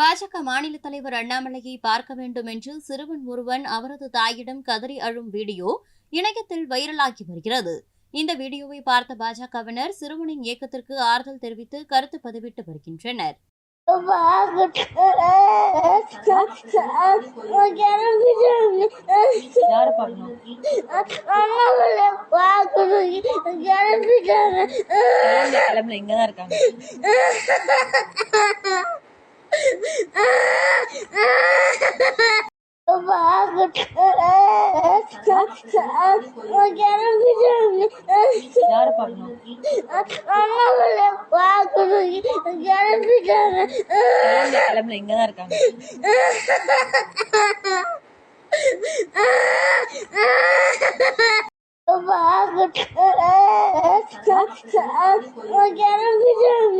பாஜக மாநில தலைவர் அண்ணாமலையை பார்க்க வேண்டும் என்று சிறுவன் ஒருவன் அவரது தாயிடம் கதறி அழும் வீடியோ இணையத்தில் வைரலாகி வருகிறது. இந்த வீடியோவை பார்த்த பாஜகவினர் சிறுவனின் இயக்கத்திற்கு ஆறுதல் தெரிவித்து கருத்து பதிவிட்டு வருகின்றனர். கிளம்பல இங்கதான் இருக்காங்க. கிளம்பல இங்கதான் இருக்காங்க யாரை